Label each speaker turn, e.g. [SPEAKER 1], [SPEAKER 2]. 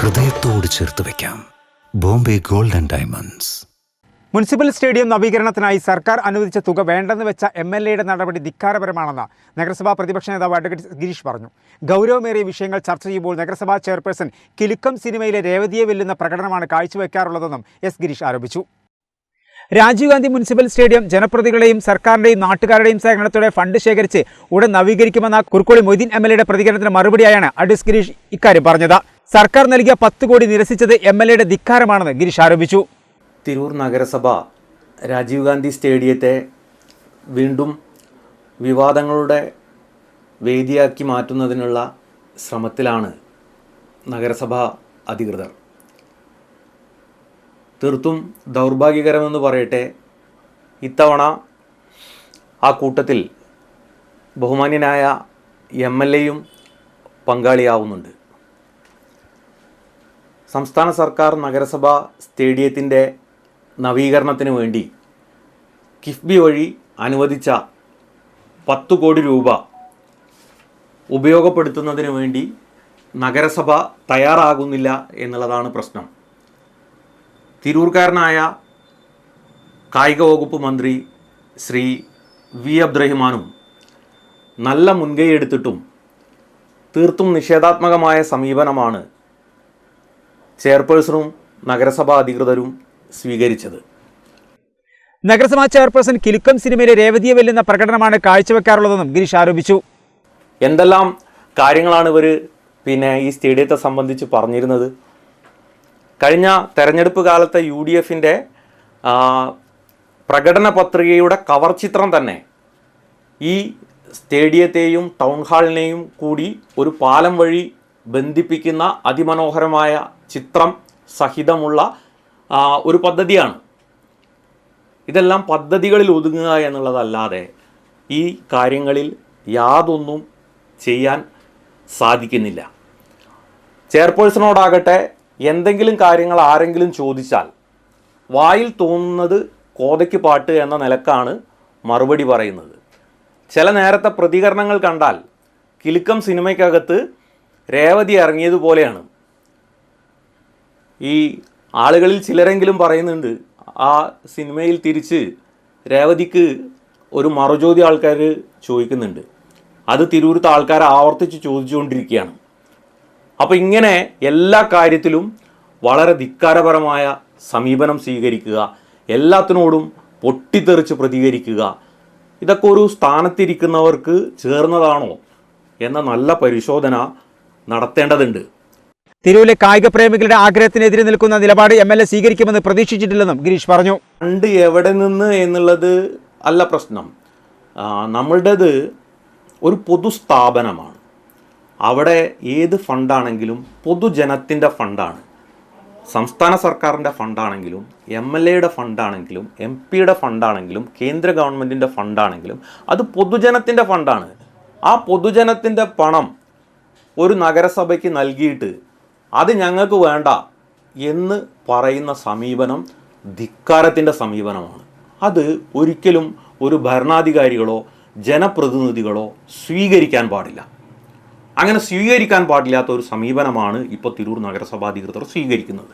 [SPEAKER 1] ഹൃദയത്തോട് ചേർത്ത് വെക്കാം. Bombay gold and diamonds.
[SPEAKER 2] Municipal stadium നവീകരണത്തിനായി സർക്കാർ അനുവദിച്ച തുക വേണ്ടെന്ന് വെച്ച എം എൽ എയുടെ നടപടി ധിക്കാരപരമാണെന്ന് നഗരസഭാ പ്രതിപക്ഷ നേതാവ് അഡ്വക്കേറ്റ് ഗിരീഷ് പറഞ്ഞു. ഗൗരവമേറിയ വിഷയങ്ങൾ ചർച്ച ചെയ്യുമ്പോൾ നഗരസഭാ ചെയർപേഴ്സൺ കിലുക്കം സിനിമയിലെ രേവതിയെ വെല്ലുന്ന പ്രകടനമാണ് കാഴ്ചവെക്കാറുള്ളതെന്നും എസ് ഗിരീഷ് ആരോപിച്ചു. രാജീവ് ഗാന്ധി മുനിസിപ്പൽ സ്റ്റേഡിയം ജനപ്രതികളെയും സർക്കാരിന്റെയും നാട്ടുകാരുടെയും സഹകരണത്തോടെ ഫണ്ട് ശേഖരിച്ച് ഉടൻ നവീകരിക്കുമെന്ന കുർക്കോളി മൊയ്തീൻ എം എൽ എയുടെ പ്രതികരണത്തിന് മറുപടിയായാണ് അഡ്വസ് ഗിരീഷ് ഇക്കാര്യം പറഞ്ഞത്. സർക്കാർ നൽകിയ പത്ത് കോടി നിരസിച്ചത് എം എൽ എയുടെ ധിക്കാരമാണെന്ന് ഗിരീഷ് ആരോപിച്ചു.
[SPEAKER 3] തിരൂർ നഗരസഭ രാജീവ് ഗാന്ധി സ്റ്റേഡിയത്തെ വീണ്ടും വിവാദങ്ങളുടെ വേദിയാക്കി മാറ്റുന്നതിനുള്ള ശ്രമത്തിലാണ് നഗരസഭ അധികൃതർ. തീർത്തും ദൗർഭാഗ്യകരമെന്ന് പറയട്ടെ ഇത്തവണ ആ കൂട്ടത്തിൽ ബഹുമാന്യനായ എം എൽ എയും പങ്കാളിയാവുന്നുണ്ട്. സംസ്ഥാന സർക്കാർ നഗരസഭ സ്റ്റേഡിയത്തിന്റെ നവീകരണത്തിന് വേണ്ടി കിഫ്ബി വഴി അനുവദിച്ച പത്ത് കോടി രൂപ ഉപയോഗപ്പെടുത്തുന്നതിന് വേണ്ടി നഗരസഭ തയ്യാറാകുന്നില്ല എന്നുള്ളതാണ് പ്രശ്നം. തിരൂർക്കാരനായ കായിക വകുപ്പ് മന്ത്രി ശ്രീ വി അബ്ദുറഹിമാനും നല്ല മുൻകൈ എടുത്തിട്ടും തീർത്തും നിഷേധാത്മകമായ സമീപനമാണ് ചെയർപേഴ്സണും നഗരസഭാ അധികൃതരും സ്വീകരിച്ചത്.
[SPEAKER 2] നഗരസഭാ ചെയർപേഴ്സൺ കിലുക്കം സിനിമയിലെ രേവതിയെ വെല്ലുന്ന പ്രകടനമാണ് കാഴ്ചവെക്കാറുള്ളതെന്നും ഗിരീഷ് ആരോപിച്ചു.
[SPEAKER 3] എന്തെല്ലാം കാര്യങ്ങളാണ് ഇവർ പിന്നെ ഈ സ്റ്റേഡിയത്തെ സംബന്ധിച്ച് പറഞ്ഞിരുന്നത്? കഴിഞ്ഞ തെരഞ്ഞെടുപ്പ് കാലത്തെ യു ഡി എഫിന്റെ പ്രകടന പത്രികയുടെ കവർ ചിത്രം തന്നെ ഈ സ്റ്റേഡിയത്തെയും ടൗൺ ഹാളിനെയും കൂടി ഒരു പാലം വഴി ബന്ധിപ്പിക്കുന്ന അതിമനോഹരമായ ചിത്രം സഹിതമുള്ള ഒരു പദ്ധതിയാണ്. ഇതെല്ലാം പദ്ധതികളിൽ ഒതുങ്ങുക എന്നുള്ളതല്ലാതെ ഈ കാര്യങ്ങളിൽ യാതൊന്നും ചെയ്യാൻ സാധിക്കുന്നില്ല. ചെയർപേഴ്സണോടാകട്ടെ എന്തെങ്കിലും കാര്യങ്ങൾ ആരെങ്കിലും ചോദിച്ചാൽ വായിൽ തോന്നുന്നത് കോതയ്ക്ക് പാട്ട് എന്ന നിലക്കാണ് മറുപടി പറയുന്നത്. ചില നേരത്തെ പ്രതികരണങ്ങൾ കണ്ടാൽ കിലുക്കം സിനിമയ്ക്കകത്ത് രേവതി ഇറങ്ങിയതുപോലെയാണ്. ഈ ആളുകളിൽ ചിലരെങ്കിലും പറയുന്നുണ്ട് ആ സിനിമയിൽ തിരിച്ച് രേവതിക്ക് ഒരു മറുചോദ്യം ആൾക്കാർ ചോദിക്കുന്നുണ്ട്. അത് തിരൂരത്തെ ആൾക്കാർ ആവർത്തിച്ച് ചോദിച്ചുകൊണ്ടിരിക്കുകയാണ്. അപ്പോൾ ഇങ്ങനെ എല്ലാ കാര്യത്തിലും വളരെ ധിക്കാരപരമായ സമീപനം സ്വീകരിക്കുക എല്ലാത്തിനോടും പൊട്ടിത്തെറിച്ച് പ്രതികരിക്കുക ഇതൊക്കെ ഒരു സ്ഥാനത്തിരിക്കുന്നവർക്ക് ചേർന്നതാണോ എന്ന നല്ല പരിശോധന നടത്തേണ്ടതുണ്ട്.
[SPEAKER 2] തിരൂരിലെ കായിക പ്രേമികളുടെ ആഗ്രഹത്തിനെതിരെ നിൽക്കുന്ന നിലപാട് എം എൽ എ സ്വീകരിക്കുമെന്ന് പ്രതീക്ഷിച്ചിട്ടില്ലെന്നും ഗിരീഷ് പറഞ്ഞു.
[SPEAKER 3] ഫണ്ട് എവിടെ നിന്ന് എന്നുള്ളത് അല്ല പ്രശ്നം. നമ്മളുടേത് ഒരു പൊതുസ്ഥാപനമാണ്. അവിടെ ഏത് ഫണ്ടാണെങ്കിലും പൊതുജനത്തിന്റെ ഫണ്ടാണ്. സംസ്ഥാന സർക്കാരിന്റെ ഫണ്ടാണെങ്കിലും എം എൽ എയുടെ ഫണ്ടാണെങ്കിലും എം പിയുടെ ഫണ്ടാണെങ്കിലും കേന്ദ്ര ഗവൺമെന്റിന്റെ ഫണ്ടാണെങ്കിലും അത് പൊതുജനത്തിന്റെ ഫണ്ടാണ്. ആ പൊതുജനത്തിന്റെ പണം ഒരു നഗരസഭയ്ക്ക് നൽകിയിട്ട് അത് ഞങ്ങൾക്ക് വേണ്ട എന്ന് പറയുന്ന സമീപനം ധിക്കാരത്തിന്റെ സമീപനമാണ്. അത് ഒരിക്കലും ഒരു ഭരണാധികാരികളോ ജനപ്രതിനിധികളോ സ്വീകരിക്കാൻ പാടില്ല. അങ്ങനെ സ്വീകരിക്കാൻ പാടില്ലാത്ത ഒരു സമീപനമാണ് ഇപ്പോൾ തിരൂർ നഗരസഭാധികൃതർ സ്വീകരിക്കുന്നത്.